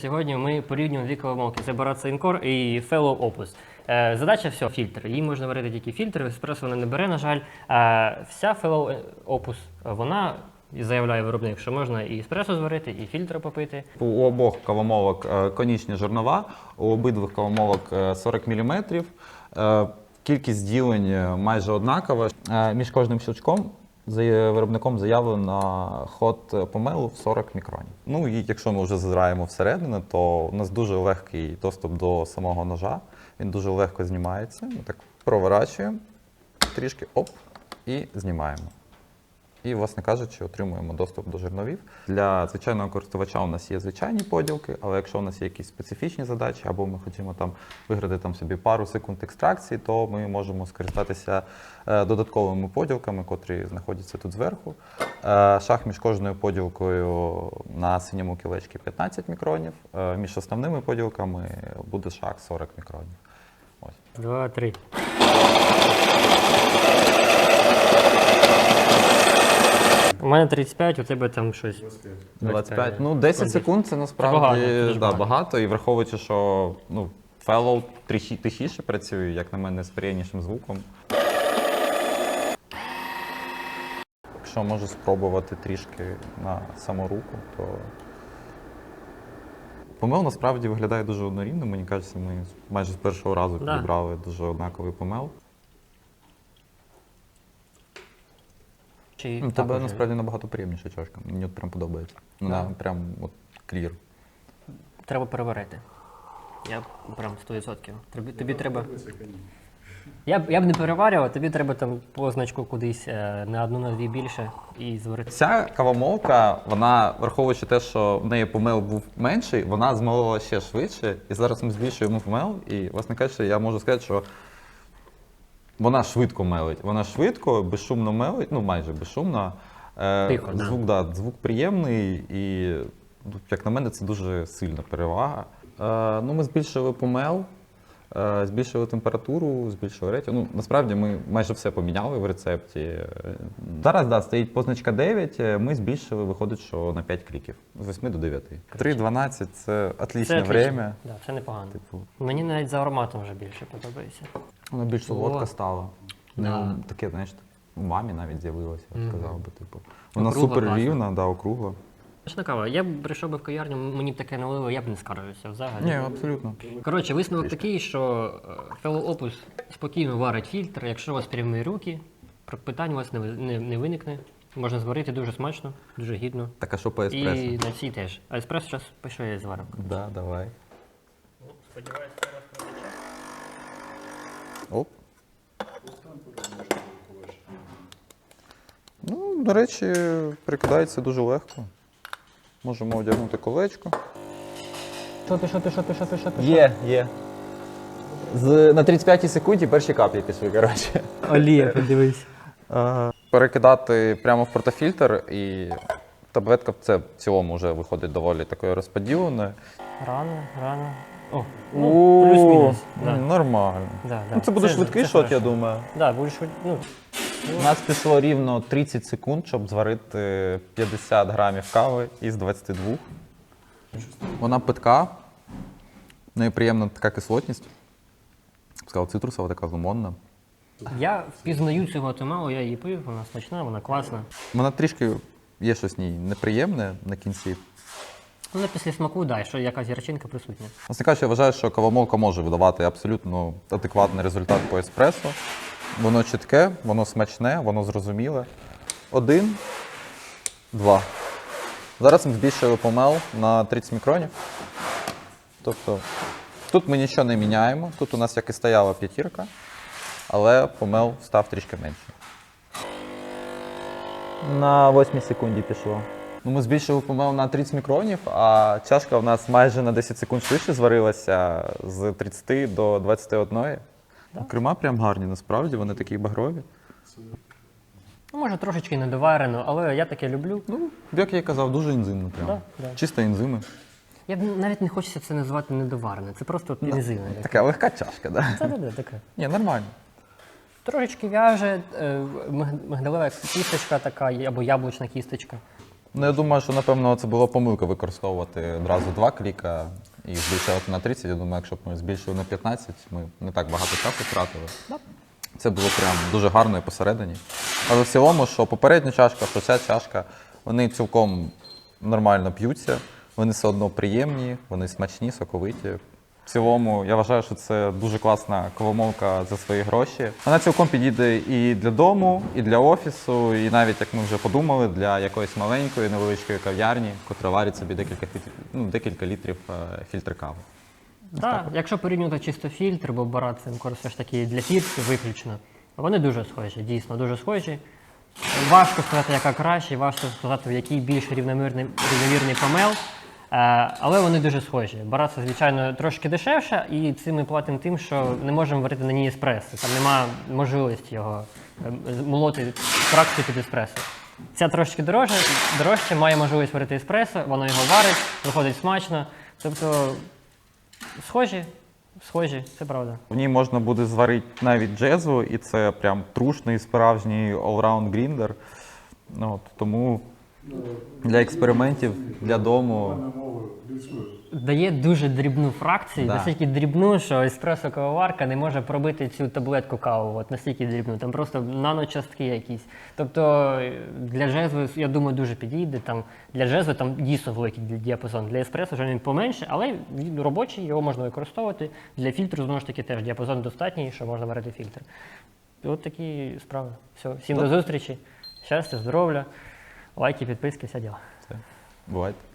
Сьогодні ми порівнюємо дві кавомолки. Це Baratza Encore і Fellow Opus. Е, Задача все, фільтр. Її можна варити тільки фільтр, еспресо вона не бере, на жаль. Е, Вся Fellow Opus, вона заявляє виробник, що можна і еспресо зварити, і фільтр попити. У обох кавомолок е, конічні жернова, у обидвих кавомолок е, 40 мм. Кількість ділень е, майже однакова. Е, Між кожним щелчком виробником заявлено ход помелу в 40 мікронів. Ну і якщо ми вже зазираємо всередину, то у нас дуже легкий доступ до самого ножа. Він дуже легко знімається. Ми так проворачуємо, трішки оп, і знімаємо. І, власне кажучи, отримуємо доступ до жерновів. Для звичайного користувача у нас є звичайні поділки, але якщо у нас є якісь специфічні задачі, або ми хочемо там виграти там собі пару секунд екстракції, то ми можемо скористатися е, додатковими поділками, котрі знаходяться тут зверху. Е, шаг між кожною поділкою на синьому кілечці 15 мікронів. е, між основними поділками буде шаг 40 мікронів. Ось. Два, три. У мене 35, у тебе там щось. 25. Ну, 10 секунд це насправді Це багато, дуже да, багато. багато. І враховуючи, що ну, Fellow тріші- тихіше працює, як на мене, з приємнішим звуком. Якщо можу спробувати трішки на саму руку, то. Помел насправді виглядає дуже однорідно. Мені кажеться, ми майже з першого разу Да. підібрали дуже однаковий помел. Чи Ну, тебе насправді набагато приємніша чашка. Мені от прям подобається. Вона Да. прям от клір. Треба переварити. Я прям 100%. Тобі, тобі треба. Я б, я б не переварював, тобі треба там позначку кудись е, на одну, на дві більше і зварити. Ця кавомолка, вона, враховуючи те, що в неї помел був менший, вона змолила ще швидше. І зараз ми збільшуємо помел. І, власне кажучи, я можу сказати, що вона швидко мелить. Вона швидко, безшумно мелить, ну майже безшумно. Е, Тихо, да. звук, да, звук приємний, і, ну, як на мене, це дуже сильна перевага. Е, ну, ми збільшили помел. Е, Збільшили температуру, збільшили рейтинг. Ну, насправді ми майже все поміняли в рецепті. Зараз да, стоїть позначка 9, е, ми збільшили, виходить, що на 5 кліків. З 8 до 9. 3.12 це отличне отлично. время. Да, це непогано. Типу, Мені навіть за ароматом вже більше подобається. Воно більш солодка стала. Да. Таке, знаєш, у мамі навіть з'явилося, я б сказав би. Типу. Вона Округла супер класна. рівна, да, округла. Смачна кава. Я б прийшов би в кав'ярню, мені б таке налили, я б не скаржився взагалі. Ні, абсолютно. Коротше, висновок такий, що е, Fellow Opus спокійно варить фільтр. Якщо у вас прямі руки, про- питань у вас не, ви- не, не виникне. Можна зварити дуже смачно, дуже гідно. Так, а що по еспресо? І на цій теж. А еспресо зараз пишу я зварив. Да, давай. Сподіваюся, це вас Оп. Ну, до речі, прикидається дуже легко. Можемо одягнути колечко. Що ти, що ти, що ти, що ти, що ти? Є, є. З, на 35 секунді перші каплі пішли, коротше. Олія, подивись. Перекидати прямо в портофільтр і таблетка це в цілому вже виходить доволі такою розподіленою. Рано, рано. О, ну, плюс-мінус. Да. Нормально. Да, да. Ну, це буде швидкий шот, я думаю. Да, будеш швид- ну, У нас пішло рівно 30 секунд, щоб зварити 50 грамів кави із 22. Вона питка, в неї приємна така кислотність. Я б Сказав, цитрусова, така лимонна. Я впізнаю цю гватемалу, я її пив, вона смачна, вона класна. Вона трішки є щось в ній неприємне на кінці. Ну, після смаку, да, що якась ярчинка присутня. Власне кажучи, я вважаю, що кавомолка може видавати абсолютно адекватний результат по еспресо. Воно чітке, воно смачне, воно зрозуміле. Один, два. Зараз ми збільшили помел на 30 мікронів. Тобто тут ми нічого не міняємо. Тут у нас як і стояла п'ятірка, але помел став трішки менший. На 8 секунді пішло. Ну, ми збільшили помел на 30 мікронів, а чашка в нас майже на 10 секунд швидше зварилася з 30 до 21. Крема прям гарні, насправді, вони такі багрові. Ну, може, трошечки недоварено, але я таке люблю. Ну, як я і казав, дуже ензимно прям. Да, да. Чисто ензими. Я б навіть не хочеться це називати недоварене, це просто от таке. Така легка чашка, да? Це да, таке. Ні, нормально. Трошечки в'яже, е, миг- мигдалева кісточка така, або яблучна кісточка. Ну, я думаю, що напевно це було помилка використовувати одразу два кліка і збільшувати на 30. Я думаю, якщо б ми збільшили на 15, ми не так багато часу втратили. Це було прям дуже гарно і посередині. Але в цілому, що попередня чашка, що ця чашка, вони цілком нормально п'ються, вони все одно приємні, вони смачні, соковиті. В цілому, я вважаю, що це дуже класна кавомолка за свої гроші. Вона цілком підійде і для дому, і для офісу, і навіть, як ми вже подумали, для якоїсь маленької невеличкої кав'ярні, котра варить собі декілька, ну, декілька літрів е, фільтр кави. Так, якщо порівнювати чисто фільтр, бо барат це все ж таки для фільтрів виключно. Вони дуже схожі, дійсно дуже схожі. Важко сказати, яка краще, важко сказати, в який більш рівномірний, рівномірний помел. Е, але вони дуже схожі. Барат це, звичайно, трошки дешевше, і цим ми платимо тим, що не можемо варити на ній еспресо. Там немає можливості його е, молоти фракцію під еспресо. Ця трошки дорожче, дорожче, має можливість варити еспресо, воно його варить, виходить смачно. Тобто Схожі, схожі, це правда. В ній можна буде зварити навіть джезу, і це прям трушний справжній allround гріндер. Ну, тому для експериментів, для дому. Дає дуже дрібну фракцію, Да. настільки дрібну, що еспресо кавоварка не може пробити цю таблетку каву. От настільки дрібну. Там просто наночастки якісь. Тобто е, для жезви, я думаю, дуже підійде. Там для жезви там дійсно великий ді- діапазон. Для еспресо вже він поменше, але він робочий, його можна використовувати. Для фільтру знову ж таки теж діапазон достатній, що можна варити фільтр. І от такі справи. Все, всім до зустрічі. Щастя, здоров'я, лайки, підписки, все діло. Все. Бувайте.